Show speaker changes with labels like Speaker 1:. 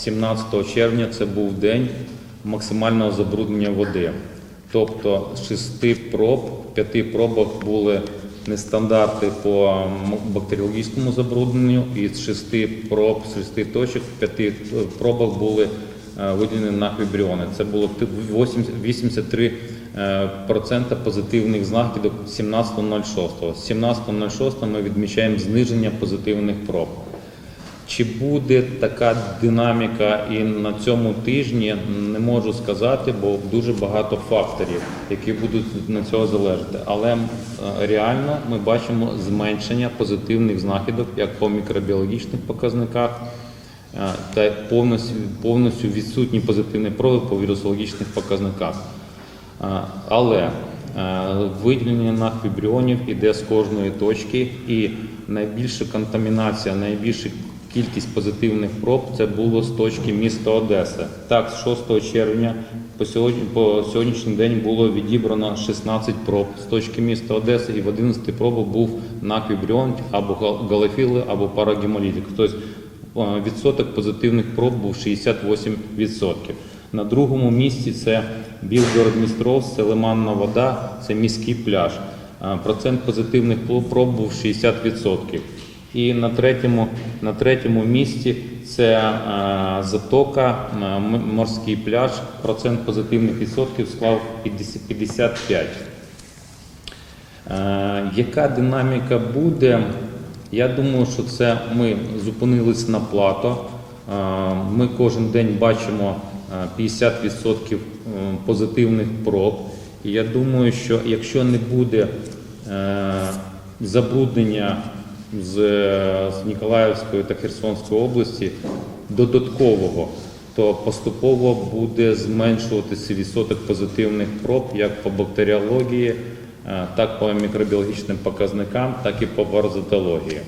Speaker 1: 17 червня це був день максимального забруднення води. Тобто з шести проб, п'яти пробах були нестандарти по бактеріологічному забрудненню, і з шести проб, з шести точок, в п'яти е, пробах були е, виділені нахвібріони. Це було ти- 80 83 е, процента позитивних знахідок 17.06. З 17.06 ми відмічаємо зниження позитивних проб. Чи буде така динаміка і на цьому тижні, не можу сказати, бо дуже багато факторів, які будуть на цього залежати. Але е, реально ми бачимо зменшення позитивних знахідок як по мікробіологічних показниках, е, та повністю, повністю відсутні позитивні прояви по вірусологічних показниках. Е, Але виділення нахвібріонів іде з кожної точки, і найбільша контамінація, найбільша кількість позитивних проб це було з точки міста Одеси. Так, з 6 червня по сьогодні по сьогоднішній день було відібрано 16 проб з точки міста Одеси, і в 11 пробах був нахвібріон або галофіли, або парагемолітик. Тобто е, відсоток позитивних проб був 68%. На другому місці це Білгород-Дністровськ, це Лиманна вода, це міський пляж. Е, Процент позитивних проб був 60%. І на третьому, на третьому місці це е, затока, е, морський пляж. Процент позитивних відсотків склав 55. Е, Яка динаміка буде? Я думаю, що це ми зупинились на плато. Ми кожен день бачимо е, 50% позитивних проб. І я думаю, що якщо не буде забруднення з, з Ніколаївської та Херсонської області додаткового, то поступово буде зменшуватися відсоток позитивних проб як по бактеріології, е, так по мікробіологічним показникам, так і по паразитології.